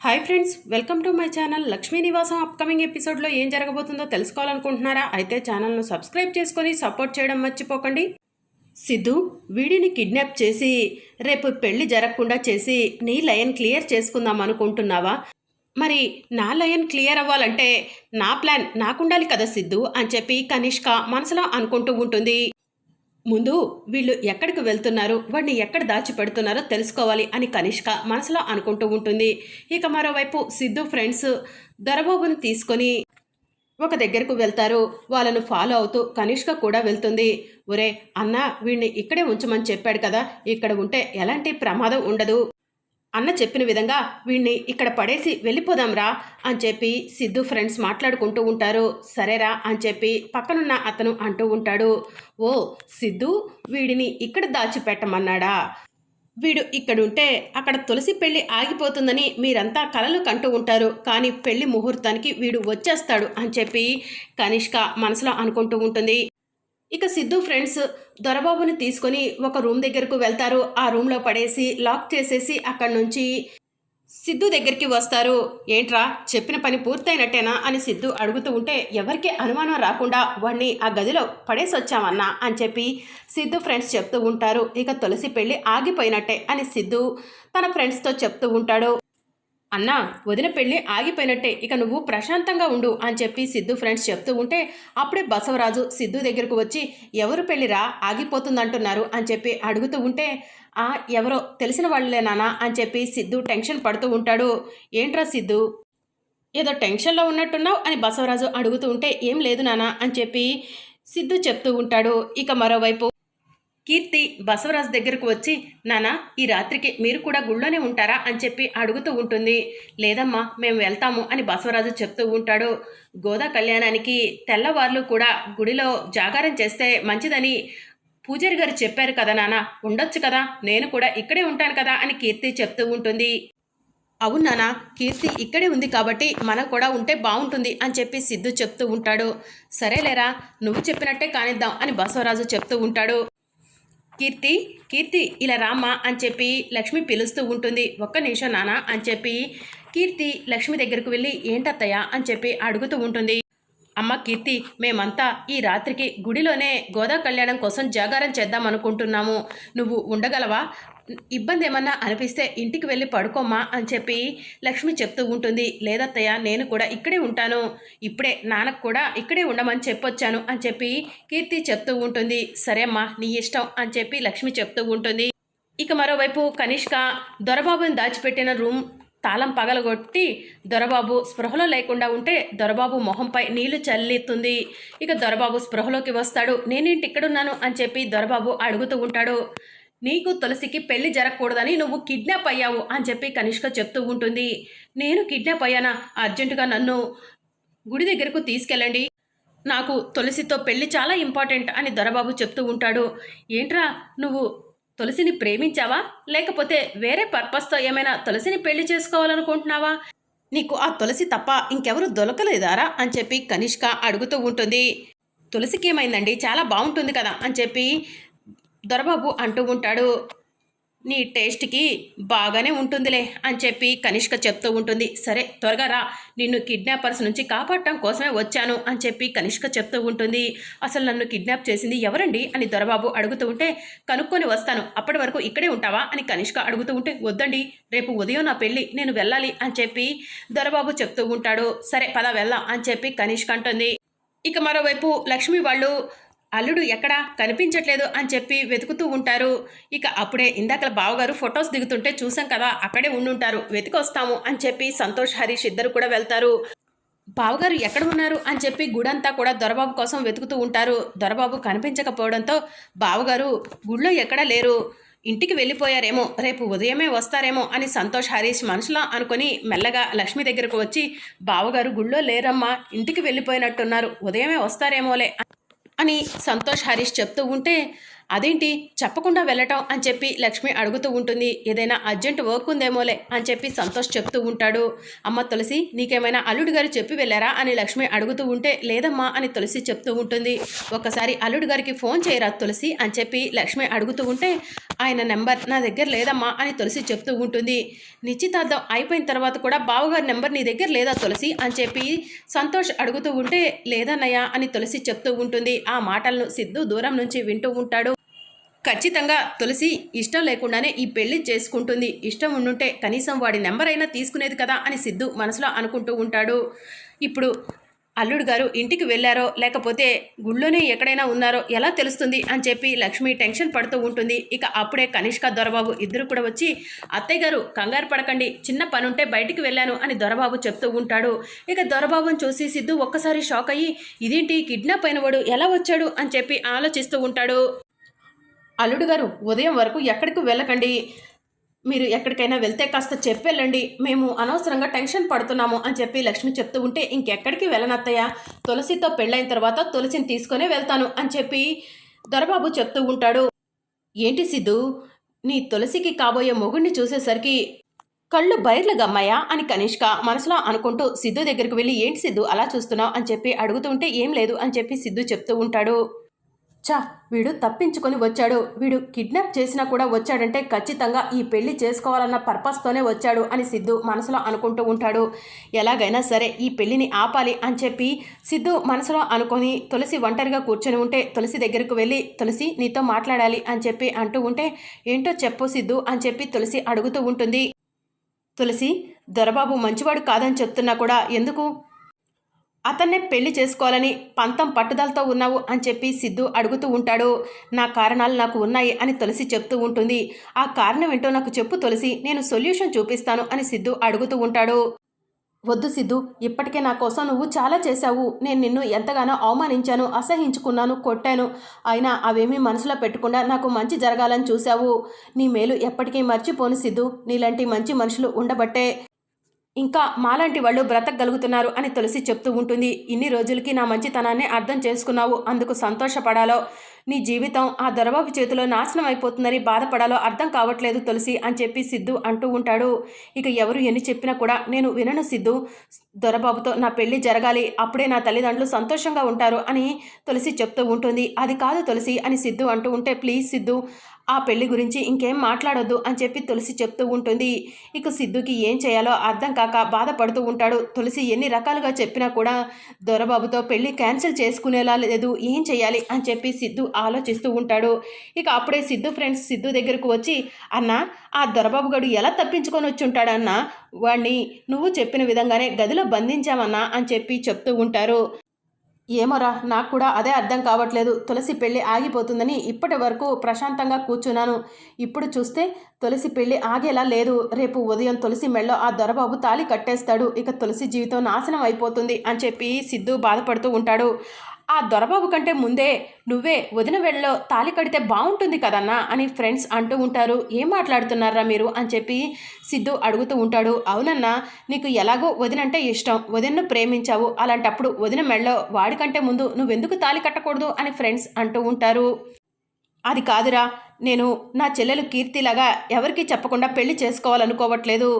Hi friends welcome to my channel Lakshmi Nivasam upcoming ఎపిసోడ్లో ఏం జరగబోతుందో తెలుసుకోవాలనుకుంటున్నారా? అయితే ఛానల్ను సబ్స్క్రైబ్ చేసుకొని సపోర్ట్ చేయడం మర్చిపోకండి. సిద్ధు వీడిని కిడ్నాప్ చేసి రేపు పెళ్ళి జరగకుండా చేసి నీ లయన్ క్లియర్ చేసుకుందాం అనుకుంటున్నావా? మరి నా లయన్ క్లియర్ అవ్వాలంటే నా ప్లాన్ నాకుండాలి కదా సిద్ధు అని చెప్పి కనిష్క మనసులో అనుకుంటూ ఉంటుంది. ముందు వీళ్ళు ఎక్కడికి వెళ్తున్నారు? వాడిని ఎక్కడ దాచిపెడుతున్నారో తెలుసుకోవాలి అని కనిష్క మనసులో అనుకుంటూ ఉంటుంది. ఇక మరోవైపు సిద్ధు ఫ్రెండ్స్ దరబాబును తీసుకొని ఒక దగ్గరకు వెళ్తారు. వాళ్ళను ఫాలో అవుతూ కనిష్క కూడా వెళ్తుంది. ఒరే అన్న వీడిని ఇక్కడే ఉంచమని చెప్పాడు కదా. ఇక్కడ ఉంటే ఎలాంటి ప్రమాదం ఉండదు. అన్న చెప్పిన విధంగా వీడిని ఇక్కడ పడేసి వెళ్ళిపోదాంరా అని చెప్పి సిద్ధు ఫ్రెండ్స్ మాట్లాడుకుంటూ ఉంటారు. సరేరా అని చెప్పి పక్కనున్న అతను అంటూ ఉంటాడు. ఓ సిద్ధు వీడిని ఇక్కడ దాచిపెట్టమన్నాడా? వీడు ఇక్కడుంటే అక్కడ తులసి పెళ్ళి ఆగిపోతుందని మీరంతా కలలు కంటూ ఉంటారు. కానీ పెళ్ళి ముహూర్తానికి వీడు వచ్చేస్తాడు అని చెప్పి కనిష్క మనసులో అనుకుంటూ ఉంటుంది. ఇక సిద్ధు ఫ్రెండ్స్ దొరబాబుని తీసుకొని ఒక రూమ్ దగ్గరకు వెళ్తారు. ఆ రూమ్లో పడేసి లాక్ చేసేసి అక్కడి నుంచి సిద్ధు దగ్గరికి వస్తారు. ఏంట్రా చెప్పిన పని పూర్తయినట్టేనా? అని సిద్ధు అడుగుతూ ఉంటే ఎవరికి అనుమానం రాకుండా వాడిని ఆ గదిలో పడేసి వచ్చామన్నా అని చెప్పి సిద్ధు ఫ్రెండ్స్ చెప్తూ ఉంటారు. ఇక తులసి పెళ్ళి ఆగిపోయినట్టే అని సిద్ధు తన ఫ్రెండ్స్తో చెప్తూ ఉంటాడు. అన్నా వదిన పెళ్ళి ఆగిపోయినట్టే ఇక నువ్వు ప్రశాంతంగా ఉండు అని చెప్పి సిద్ధు ఫ్రెండ్స్ చెప్తూ ఉంటే అప్పుడే బసవరాజు సిద్ధు దగ్గరకు వచ్చి ఎవరు పెళ్ళిరా ఆగిపోతుందంటున్నారు అని చెప్పి అడుగుతూ ఉంటే ఆ ఎవరో తెలిసిన వాళ్ళేనానా అని చెప్పి సిద్ధు టెన్షన్ పడుతూ ఉంటాడు. ఏంట్రా సిద్ధు? ఏదో టెన్షన్లో ఉన్నట్టున్నావు అని బసవరాజు అడుగుతూ ఉంటే ఏం లేదు నానా అని చెప్పి సిద్ధు చెప్తూ ఉంటాడు. ఇక మరోవైపు కీర్తి బసవరాజు దగ్గరకు వచ్చి నానా ఈ రాత్రికి మీరు కూడా గుళ్ళోనే ఉంటారా? అని చెప్పి అడుగుతూ ఉంటుంది. లేదమ్మా మేము వెళ్తాము అని బసవరాజు చెప్తూ ఉంటాడు. గోదా కళ్యాణానికి తెల్లవార్లు కూడా గుడిలో జాగారం చేస్తే మంచిదని పూజారి గారు చెప్పారు కదా నాన్న ఉండొచ్చు కదా నేను కూడా ఇక్కడే ఉంటాను కదా అని కీర్తి చెప్తూ ఉంటుంది. అవును నానా కీర్తి ఇక్కడే ఉంది కాబట్టి మనం కూడా ఉంటే బాగుంటుంది అని చెప్పి సిద్ధు చెప్తూ ఉంటాడు. సరేలేరా నువ్వు చెప్పినట్టే కానిద్దాం అని బసవరాజు చెప్తూ ఉంటాడు. కీర్తి కీర్తి ఇలా రామ్మా అని చెప్పి లక్ష్మి పిలుస్తూ ఉంటుంది. ఒక్క నిమిషం నానా అని చెప్పి కీర్తి లక్ష్మి దగ్గరకు వెళ్ళి ఏంటత్తయ్య అని చెప్పి అడుగుతూ ఉంటుంది. అమ్మ కీర్తి మేమంతా ఈ రాత్రికి గుడిలోనే గోదా కళ్యాణం కోసం జాగారం చేద్దాం అనుకుంటున్నాము. నువ్వు ఉండగలవా? ఇబ్బంది ఏమన్నా అనిపిస్తే ఇంటికి వెళ్ళి పడుకోమ్మా అని చెప్పి లక్ష్మి చెప్తూ ఉంటుంది. లేదత్తయ్య నేను కూడా ఇక్కడే ఉంటాను. ఇప్పుడే నాన్నకు కూడా ఇక్కడే ఉండమని చెప్పొచ్చాను అని చెప్పి కీర్తి చెప్తూ ఉంటుంది. సరే అమ్మా నీ ఇష్టం అని చెప్పి లక్ష్మి చెప్తూ ఉంటుంది. ఇక మరోవైపు కనిష్క దొరబాబుని దాచిపెట్టిన రూమ్ తాళం పగలగొట్టి దొరబాబు స్పృహలో లేకుండా ఉంటే దొరబాబు మొహంపై నీళ్ళు చల్లెత్తుంది ఇక దొరబాబు స్పృహలోకి వస్తాడు. నేనేంటి ఇక్కడున్నాను? అని చెప్పి దొరబాబు అడుగుతూ ఉంటాడు. నీకు తులసికి పెళ్ళి జరగకూడదని నువ్వు కిడ్నాప్ అయ్యావు అని చెప్పి కనిష్క చెప్తూ ఉంటుంది. నేను కిడ్నాప్ అయ్యానా? అర్జెంటుగా నన్ను గుడి దగ్గరకు తీసుకెళ్ళండి. నాకు తులసితో పెళ్ళి చాలా ఇంపార్టెంట్ అని దొరబాబు చెప్తూ ఉంటాడు. ఏంట్రా నువ్వు తులసిని ప్రేమించావా? లేకపోతే వేరే పర్పస్తో ఏమైనా తులసిని పెళ్ళి చేసుకోవాలనుకుంటున్నావా? నీకు ఆ తులసి తప్ప ఇంకెవరు దొరకలేదారా? అని చెప్పి కనిష్క అడుగుతూ ఉంటుంది. తులసికి ఏమైందండి చాలా బాగుంటుంది కదా? అని చెప్పి దొరబాబు అంటూ ఉంటాడు. నీ టేస్ట్కి బాగానే ఉంటుందిలే అని చెప్పి కనిష్క చెప్తూ ఉంటుంది. సరే త్వరగా రా. నిన్ను కిడ్నాపర్స్ నుంచి కాపాడటం కోసమే వచ్చాను అని చెప్పి కనిష్క చెప్తూ ఉంటుంది. అసలు నన్ను కిడ్నాప్ చేసింది ఎవరండి? అని దొరబాబు అడుగుతూ ఉంటే కనుక్కొని వస్తాను. అప్పటి వరకు ఇక్కడే ఉంటావా? అని కనిష్క అడుగుతూ ఉంటే వద్దండి. రేపు ఉదయం నా పెళ్ళి నేను వెళ్ళాలి అని చెప్పి దొరబాబు చెప్తూ ఉంటాడు. సరే పద వెళ్దాం అని చెప్పి కనిష్క అంటుంది. ఇక మరోవైపు లక్ష్మి వాళ్ళు అల్లుడు ఎక్కడా? కనిపించట్లేదు అని చెప్పి వెతుకుతూ ఉంటారు. ఇక అప్పుడే ఇందాక బావగారు ఫొటోస్ దిగుతుంటే చూసాం కదా అక్కడే ఉండుంటారు. వెతికొస్తాము అని చెప్పి సంతోష్ హరీష్ ఇద్దరు కూడా వెళ్తారు. బావగారు ఎక్కడ ఉన్నారు అని చెప్పి గుడంతా కూడా దొరబాబు కోసం వెతుకుతూ ఉంటారు. దొరబాబు కనిపించకపోవడంతో బావగారు గుళ్ళో ఎక్కడా లేరు. ఇంటికి వెళ్ళిపోయారేమో రేపు ఉదయమే వస్తారేమో అని సంతోష్ హరీష్ మనసులో అనుకొని మెల్లగా లక్ష్మి దగ్గరకు వచ్చి బావగారు గుళ్ళో లేరమ్మా ఇంటికి వెళ్ళిపోయినట్టున్నారు. ఉదయమే వస్తారేమోలే అని సంతోష్ హరీష్ చెప్తూ ఉంటే అదేంటి? చెప్పకుండా వెళ్ళటం? అని చెప్పి లక్ష్మి అడుగుతూ ఉంటుంది. ఏదైనా అర్జెంట్ వర్క్ ఉందేమోలే అని చెప్పి సంతోష్ చెప్తూ ఉంటాడు. అమ్మ తులసి నీకేమైనా అల్లుడు గారు చెప్పి వెళ్ళారా? అని లక్ష్మి అడుగుతూ ఉంటే లేదమ్మా అని తులసి చెప్తూ ఉంటుంది. ఒకసారి అల్లుడు గారికి ఫోన్ చేయరా తులసి? అని చెప్పి లక్ష్మి అడుగుతూ ఉంటే ఆయన నెంబర్ నా దగ్గర లేదమ్మా అని తులసి చెప్తూ ఉంటుంది. నిశ్చితార్థం అయిపోయిన తర్వాత కూడా బావగారి నెంబర్ నీ దగ్గర లేదా తులసి అని చెప్పి సంతోష్ అడుగుతూ ఉంటే లేదన్నయ్యా అని తులసి చెప్తూ ఉంటుంది. ఆ మాటలను సిద్ధు దూరం నుంచి వింటూ ఉంటాడు. ఖచ్చితంగా తులసి ఇష్టం లేకుండానే ఈ పెళ్ళి చేసుకుంటుంది. ఇష్టం ఉండుంటే కనీసం వాడి నెంబర్ అయినా తీసుకునేది కదా అని సిద్ధు మనసులో అనుకుంటూ ఉంటాడు. ఇప్పుడు అల్లుడు గారు ఇంటికి వెళ్ళారో లేకపోతే గుళ్ళోనే ఎక్కడైనా ఉన్నారో ఎలా తెలుస్తుంది అని చెప్పి లక్ష్మి టెన్షన్ పడుతూ ఉంటుంది. ఇక అప్పుడే కనిష్క దొరబాబు ఇద్దరు కూడా వచ్చి అత్తయ్య గారు కంగారు పడకండి చిన్న పని ఉంటే బయటికి వెళ్ళాను అని దొరబాబు చెప్తూ ఉంటాడు. ఇక దొరబాబుని చూసి సిద్ధు ఒక్కసారి షాక్ అయ్యి ఇదేంటి కిడ్నాప్ అయినవాడు ఎలా వచ్చాడు? అని చెప్పి ఆలోచిస్తూ ఉంటాడు. అల్లుడు గారు ఉదయం వరకు ఎక్కడికి వెళ్ళకండి మీరు ఎక్కడికైనా వెళ్తే కాస్త చెప్పెళ్ళండి. మేము అనవసరంగా టెన్షన్ పడుతున్నాము అని చెప్పి లక్ష్మి చెప్తూ ఉంటే ఇంకెక్కడికి వెళ్ళనత్తయ్య? తులసితో పెళ్ళైన తర్వాత తులసిని తీసుకొని వెళ్తాను అని చెప్పి దొరబాబు చెప్తూ ఉంటాడు. ఏంటి సిద్ధు? నీ తులసికి కాబోయే మొగుడిని చూసేసరికి కళ్ళు బయర్లు గమ్మాయా అని కనిష్క మనసులో అనుకుంటూ సిద్ధు దగ్గరికి వెళ్ళి ఏంటి సిద్ధు అలా చూస్తున్నావు? అని చెప్పి అడుగుతూ ఉంటే ఏం లేదు అని చెప్పి సిద్ధు చెప్తూ ఉంటాడు. చా వీడు తప్పించుకొని వచ్చాడు. వీడు కిడ్నాప్ చేసినా కూడా వచ్చాడంటే ఖచ్చితంగా ఈ పెళ్ళి చేసుకోవాలన్న పర్పస్తోనే వచ్చాడు అని సిద్ధు మనసులో అనుకుంటూ ఉంటాడు. ఎలాగైనా సరే ఈ పెళ్ళిని ఆపాలి అని చెప్పి సిద్ధు మనసులో అనుకొని తులసి ఒంటరిగా కూర్చొని ఉంటే తులసి దగ్గరకు వెళ్ళి తులసి నీతో మాట్లాడాలి అని చెప్పి అంటూ ఉంటే ఏంటో చెప్పు సిద్ధు అని చెప్పి తులసి అడుగుతూ ఉంటుంది. తులసి దొరబాబు మంచివాడు కాదని చెప్తున్నా కూడా ఎందుకు? అతన్నే పెళ్ళి చేసుకోవాలని పంతం పట్టుదలతో ఉన్నావు అని చెప్పి సిద్ధు అడుగుతూ ఉంటాడు. నా కారణాలు నాకు ఉన్నాయి అని తులసి చెప్తూ ఉంటుంది. ఆ కారణం ఏంటో నాకు చెప్పు తులసి నేను సొల్యూషన్ చూపిస్తాను అని సిద్ధు అడుగుతూ ఉంటాడు. వద్దు సిద్ధు ఇప్పటికే నా కోసం నువ్వు చాలా చేశావు. నేను నిన్ను ఎంతగానో అవమానించాను అసహించుకున్నాను కొట్టాను. అయినా అవేమీ మనసులో పెట్టకుండా నాకు మంచి జరగాలని చూశావు. నీ మేలు ఎప్పటికీ మర్చిపోను సిద్ధు. నీలాంటి మంచి మనుషులు ఉండబట్టే ఇంకా మాలాంటి వాళ్ళు బ్రతకగలుగుతున్నారు అని తులసి చెప్తూ ఉంటుంది. ఇన్ని రోజులకి నా మంచితనాన్ని అర్థం చేసుకున్నావు. అందుకు సంతోషపడాలో? నీ జీవితం ఆ దొరబాబు చేతిలో నాశనం అయిపోతుందని బాధపడాలో అర్థం కావట్లేదు తులసి అని చెప్పి సిద్ధు అంటూ ఉంటాడు. ఇక ఎవరు ఎన్ని చెప్పినా కూడా నేను వినను సిద్ధు. దొరబాబుతో నా పెళ్ళి జరగాలి. అప్పుడే నా తల్లిదండ్రులు సంతోషంగా ఉంటారు అని తులసి చెప్తూ ఉంటుంది. అది కాదు తులసి అని సిద్ధు అంటూ ఉంటే ప్లీజ్ సిద్ధు ఆ పెళ్ళి గురించి ఇంకేం మాట్లాడొద్దు అని చెప్పి తులసి చెప్తూ ఉంటుంది. ఇక సిద్ధుకి ఏం చేయాలో అర్థం కాక బాధపడుతూ ఉంటాడు. తులసి ఎన్ని రకాలుగా చెప్పినా కూడా దొరబాబుతో పెళ్ళి క్యాన్సిల్ చేసుకునేలా లేదు. ఏం చేయాలి అని చెప్పి సిద్ధు ఆలోచిస్తూ ఉంటాడు. ఇక అప్పుడే సిద్ధు ఫ్రెండ్స్ సిద్ధు దగ్గరకు వచ్చి అన్న ఆ దొరబాబు గడు ఎలా తప్పించుకొని వచ్చి ఉంటాడన్న వాడిని నువ్వు చెప్పిన విధంగానే గదిలో బంధించామన్నా అని చెప్పి చెప్తూ ఉంటారు. ఏమోరా నాకు కూడా అదే అర్థం కావట్లేదు. తులసి పెళ్ళి ఆగిపోతుందని ఇప్పటి వరకు ప్రశాంతంగా కూర్చున్నాను. ఇప్పుడు చూస్తే తులసి పెళ్ళి ఆగేలా లేదు. రేపు ఉదయం తులసి మెళ్ళో ఆ దొరబాబు తాళి కట్టేస్తాడు. ఇక తులసి జీవితం నాశనం అయిపోతుంది అని చెప్పి సిద్ధు బాధపడుతూ ఉంటాడు. ఆ దొరబాబు కంటే ముందే నువ్వే వదిన వెళ్ళలో తాలి కడితే బాగుంటుంది కదన్నా అని ఫ్రెండ్స్ అంటూ ఉంటారు. ఏం మాట్లాడుతున్నారా మీరు? అని చెప్పి సిద్ధు అడుగుతూ ఉంటాడు. అవునన్నా నీకు ఎలాగో వదినంటే ఇష్టం. వదినను ప్రేమించావు. అలాంటప్పుడు వదిన మెళ్ళలో వాడికంటే ముందు నువ్వెందుకు తాలి కట్టకూడదు? అని ఫ్రెండ్స్ అంటూ ఉంటారు. అది కాదురా నేను నా చెల్లెలు కీర్తిలాగా ఎవరికీ చెప్పకుండా పెళ్ళి చేసుకోవాలనుకోవట్లేదు.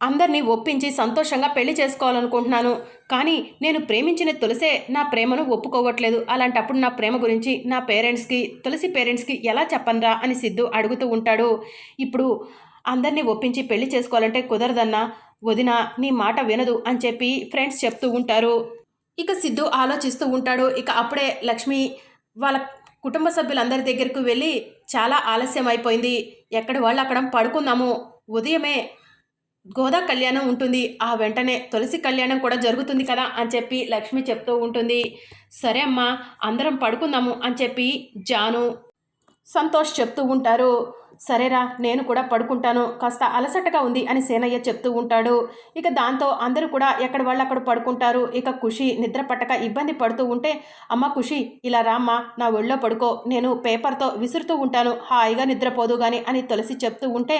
అందరినీ ఒప్పించి సంతోషంగా పెళ్ళి చేసుకోవాలనుకుంటున్నాను. కానీ నేను ప్రేమించిన తులసే నా ప్రేమను ఒప్పుకోవట్లేదు. అలాంటప్పుడు నా ప్రేమ గురించి నా పేరెంట్స్కి తులసి పేరెంట్స్కి ఎలా చెప్పనరా అని సిద్ధు అడుగుతూ ఉంటాడు. ఇప్పుడు అందరినీ ఒప్పించి పెళ్ళి చేసుకోవాలంటే కుదరదన్నా వదిన నీ మాట వినదు అని చెప్పి ఫ్రెండ్స్ చెప్తూ ఉంటారు. ఇక సిద్ధు ఆలోచిస్తూ ఉంటాడు. ఇక అప్పుడే లక్ష్మి వాళ్ళ కుటుంబ సభ్యులందరి దగ్గరకు వెళ్ళి చాలా ఆలస్యం అయిపోయింది ఎక్కడి వాళ్ళు అక్కడ పడుకుందాము. ఉదయమే గోదా కళ్యాణం ఉంటుంది. ఆ వెంటనే తులసి కళ్యాణం కూడా జరుగుతుంది కదా అని చెప్పి లక్ష్మి చెప్తూ ఉంటుంది. సరే అమ్మా అందరం పడుకుందాము అని చెప్పి జాను సంతోష్ చెప్తూ ఉంటారు. సరేరా నేను కూడా పడుకుంటాను. కాస్త అలసటగా ఉంది అని సేనయ్య చెప్తూ ఉంటాడు. ఇక దాంతో అందరూ కూడా ఎక్కడ వాళ్ళు అక్కడ పడుకుంటారు. ఇక ఖుషి నిద్ర పట్టక ఇబ్బంది పడుతూ ఉంటే అమ్మ ఖుషి ఇలా రామ్మా నా ఒళ్ళో పడుకో నేను పేపర్తో విసురుతూ ఉంటాను. హాయిగా నిద్రపోదు కానీ అని తులసి చెప్తూ ఉంటే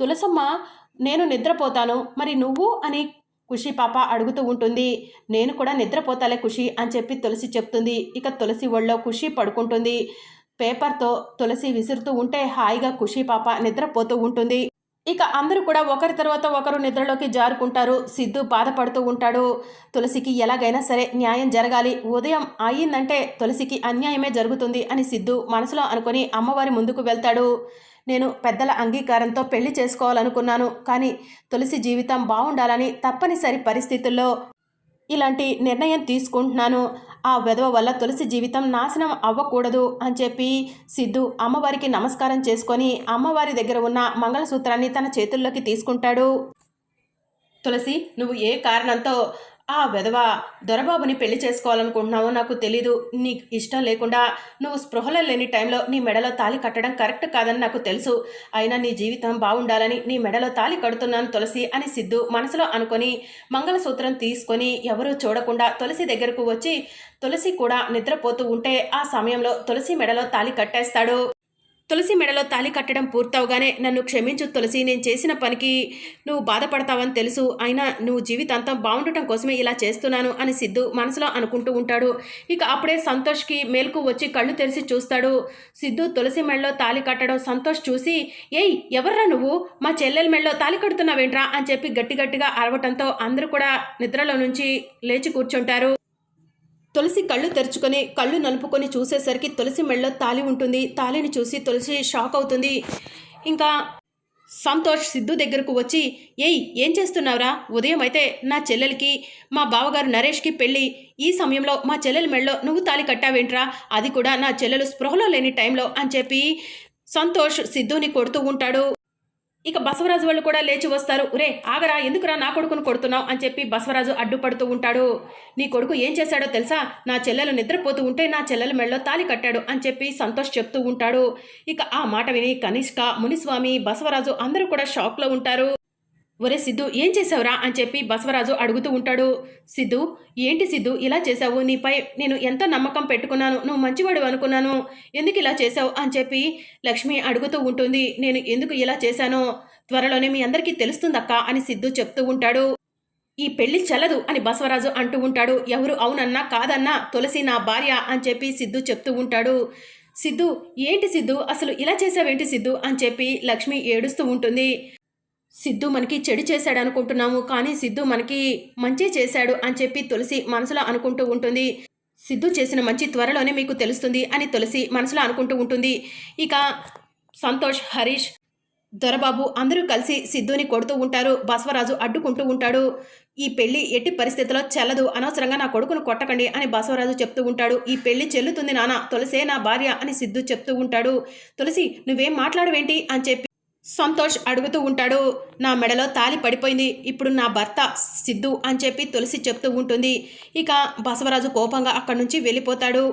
తులసమ్మ నేను నిద్రపోతాను. మరి నువ్వు? అని ఖుషి పాప అడుగుతూ ఉంటుంది. నేను కూడా నిద్రపోతాలే ఖుషి అని చెప్పి తులసి చెప్తుంది. ఇక తులసి ఒళ్ళో ఖుషి పడుకుంటుంది. పేపర్తో తులసి విసురుతూ ఉంటే హాయిగా ఖుషి పాప నిద్రపోతూ ఉంటుంది. ఇక అందరూ కూడా ఒకరి తర్వాత ఒకరు నిద్రలోకి జారుకుంటారు. సిద్ధు బాధపడుతూ ఉంటాడు. తులసికి ఎలాగైనా సరే న్యాయం జరగాలి. ఉదయం అయ్యిందంటే తులసికి అన్యాయమే జరుగుతుంది అని సిద్ధు మనసులో అనుకొని అమ్మవారి ముందుకు వెళ్తాడు. నేను పెద్దల అంగీకారంతో పెళ్ళి చేసుకోవాలనుకున్నాను. కానీ తులసి జీవితం బాగుండాలని తప్పనిసరి పరిస్థితుల్లో ఇలాంటి నిర్ణయం తీసుకుంటున్నాను. ఆ వెధవ వల్ల తులసి జీవితం నాశనం అవ్వకూడదు అని చెప్పి సిద్ధు అమ్మవారికి నమస్కారం చేసుకొని అమ్మవారి దగ్గర ఉన్న మంగళసూత్రాన్ని తన చేతుల్లోకి తీసుకుంటాడు. తులసి నువ్వు ఏ కారణంతో ఆ వెధవ దొరబాబుని పెళ్ళి చేసుకోవాలనుకుంటున్నావో నాకు తెలీదు. నీకు ఇష్టం లేకుండా నువ్వు స్పృహలో లేని టైంలో నీ మెడలో తాలి కట్టడం కరెక్ట్ కాదని నాకు తెలుసు. అయినా నీ జీవితం బాగుండాలని నీ మెడలో తాలి కడుతున్నాను తులసి అని సిద్ధు మనసులో అనుకొని మంగళసూత్రం తీసుకొని ఎవరూ చూడకుండా తులసి దగ్గరకు వచ్చి తులసి కూడా నిద్రపోతూ ఉంటే ఆ సమయంలో తులసి మెడలో తాలి కట్టేస్తాడు. తులసి మెడలో తాలి కట్టడం పూర్తవగానే నన్ను క్షమించు తులసి నేను చేసిన పనికి నువ్వు బాధపడతావని తెలుసు. అయినా నువ్వు జీవితాంతం బాగుండటం కోసమే ఇలా చేస్తున్నాను అని సిద్ధు మనసులో అనుకుంటూ ఉంటాడు. ఇక అప్పుడే సంతోష్కి మేల్కు వచ్చి కళ్ళు తెరిచి చూస్తాడు. సిద్ధు తులసి మెడలో తాలి కట్టడం సంతోష్ చూసి ఏయ్ ఎవర్రా నువ్వు? మా చెల్లెల మెడలో తాలి కడుతున్నావేంట్రా? అని చెప్పి గట్టి గట్టిగా అరవటంతో అందరూ కూడా నిద్రలో నుంచి లేచి కూర్చుంటారు. తులసి కళ్ళు తెరుచుకొని కళ్ళు నలుపుకొని చూసేసరికి తులసి మెళ్ళలో తాలి ఉంటుంది. తాలిని చూసి తులసి షాక్ అవుతుంది. ఇంకా సంతోష్ సిద్ధు దగ్గరకు వచ్చి ఏయ్ ఏం చేస్తున్నావురా? ఉదయం అయితే నా చెల్లెలకి మా బావగారు నరేష్కి పెళ్ళి. ఈ సమయంలో మా చెల్లెల మెళ్ళలో నువ్వు తాలి కట్టావేంట్రా? అది కూడా నా చెల్లెలు స్పృహలో లేని టైంలో అని చెప్పి సంతోష్ సిద్ధుని కొడుతూ ఉంటాడు. ఇక బసవరాజు వాళ్ళు కూడా లేచి వస్తారు. రే ఆగరా ఎందుకురా నా కొడుకును కొడుతున్నావు? అని చెప్పి బసవరాజు అడ్డుపడుతూ ఉంటాడు. నీ కొడుకు ఏం చేశాడో తెలుసా? నా చెల్లెలు నిద్రపోతూ ఉంటే నా చెల్లెల మెడలో తాలి కట్టాడు అని చెప్పి సంతోష్ చెప్తూ ఉంటాడు. ఇక ఆ మాట విని కనిష్క మునిస్వామి బసవరాజు అందరూ కూడా షాక్లో ఉంటారు. ఒరే సిద్ధు ఏం చేసావురా అని చెప్పి బసవరాజు అడుగుతూ ఉంటాడు. సిద్ధు ఏంటి సిద్ధు ఇలా చేశావు? నీపై నేను ఎంతో నమ్మకం పెట్టుకున్నాను? నువ్వు మంచివాడు అనుకున్నాను. ఎందుకు ఇలా చేశావు? అని చెప్పి లక్ష్మి అడుగుతూ ఉంటుంది. నేను ఎందుకు ఇలా చేశానో త్వరలోనే మీ అందరికీ తెలుస్తుందక్క అని సిద్ధు చెప్తూ ఉంటాడు. ఈ పెళ్ళి చల్లదు అని బసవరాజు అంటూ ఉంటాడు. ఎవరు అవునన్నా కాదన్నా తులసి నా భార్య అని చెప్పి సిద్ధు చెప్తూ ఉంటాడు. సిద్ధు ఏంటి సిద్ధు? అసలు ఇలా చేసావేంటి సిద్ధు? అని చెప్పి లక్ష్మి ఏడుస్తూ ఉంటుంది. సిద్ధు మనకి చెడు చేశాడు అనుకుంటున్నాము కానీ సిద్ధు మనకి మంచి చేశాడు అని చెప్పి తులసి మనసులో అనుకుంటూ ఉంటుంది. సిద్ధు చేసిన మంచి త్వరలోనే మీకు తెలుస్తుంది అని తులసి మనసులో అనుకుంటూ ఉంటుంది. ఇక సంతోష్ హరీష్ దొరబాబు అందరూ కలిసి సిద్ధుని కొడుతూ ఉంటారు బసవరాజు అడ్డుకుంటూ ఉంటాడు. ఈ పెళ్ళి ఎట్టి పరిస్థితిలో చెల్లదు అనవసరంగా నా కొడుకును కొట్టకండి అని బసవరాజు చెప్తూ ఉంటాడు. ఈ పెళ్ళి చెల్లుతుంది నాన్న తులసే నా భార్య అని సిద్ధు చెప్తూ ఉంటాడు. తులసి నువ్వేం మాట్లాడవేంటి అని చెప్పి సంతోష్ అడుగుతూ ఉంటాడు నా మెడలో తాలి పడిపోయింది ఇప్పుడు నా భర్త సిద్ధు అని చెప్పి తులసి చెప్తూ ఉంటుంది. ఇక బసవరాజు కోపంగా అక్కడి నుంచి వెళ్ళిపోతాడు.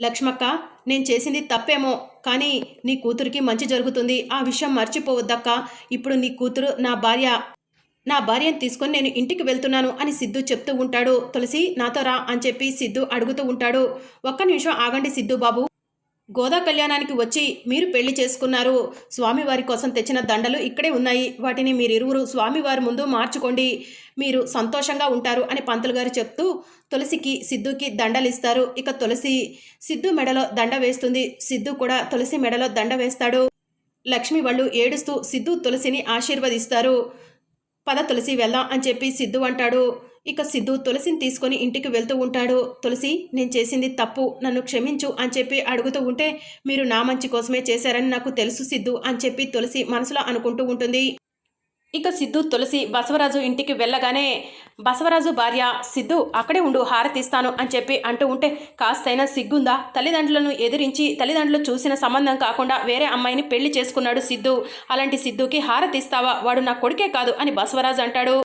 లక్ష్మక్క నేను చేసింది తప్పేమో కానీ నీ కూతురికి మంచి జరుగుతుంది. ఆ విషయం మర్చిపోవద్దక్క. ఇప్పుడు నీ కూతురు నా భార్య నా భార్యను తీసుకొని నేను ఇంటికి వెళ్తున్నాను అని సిద్ధు చెప్తూ ఉంటాడు. తులసి నాతో రా అని చెప్పి సిద్ధు అడుగుతూ ఉంటాడు. ఒక్క నిమిషం ఆగండి సిద్ధు బాబు. గోదా కళ్యాణానికి వచ్చి మీరు పెళ్ళి చేసుకున్నారు. స్వామివారి కోసం తెచ్చిన దండలు ఇక్కడే ఉన్నాయి. వాటిని మీరిరువురు స్వామివారి ముందు మార్చుకోండి. మీరు సంతోషంగా ఉంటారు అని పంతులు గారు చెప్తూ తులసికి సిద్ధుకి దండలు ఇస్తారు. ఇక తులసి సిద్ధు మెడలో దండ వేస్తుంది. సిద్ధు కూడా తులసి మెడలో దండ వేస్తాడు. లక్ష్మి వాళ్ళు ఏడుస్తూ సిద్ధు తులసిని ఆశీర్వదిస్తారు. పద తులసి వెళ్దాం అని చెప్పి సిద్ధు అంటాడు. ఇక సిద్ధు తులసిని తీసుకొని ఇంటికి వెళ్తూ ఉంటాడు. తులసి నేను చేసింది తప్పు నన్ను క్షమించు అని చెప్పి అడుగుతూ ఉంటే మీరు నా మంచి కోసమే చేశారని నాకు తెలుసు సిద్ధు అని చెప్పి తులసి మనసులో అనుకుంటూ ఉంటుంది. ఇక సిద్ధు తులసి బసవరాజు ఇంటికి వెళ్ళగానే బసవరాజు భార్య సిద్ధు అక్కడే ఉండు హారతిస్తాను అని చెప్పి అంటూ ఉంటే కాస్తైనా సిగ్గుందా? తల్లిదండ్రులను ఎదిరించి తల్లిదండ్రులు చూసిన సంబంధం కాకుండా వేరే అమ్మాయిని పెళ్ళి చేసుకున్నాడు సిద్ధు. అలాంటి సిద్ధుకి హారతిస్తావా వాడు నా కొడుకే కాదు అని బసవరాజు అంటాడు.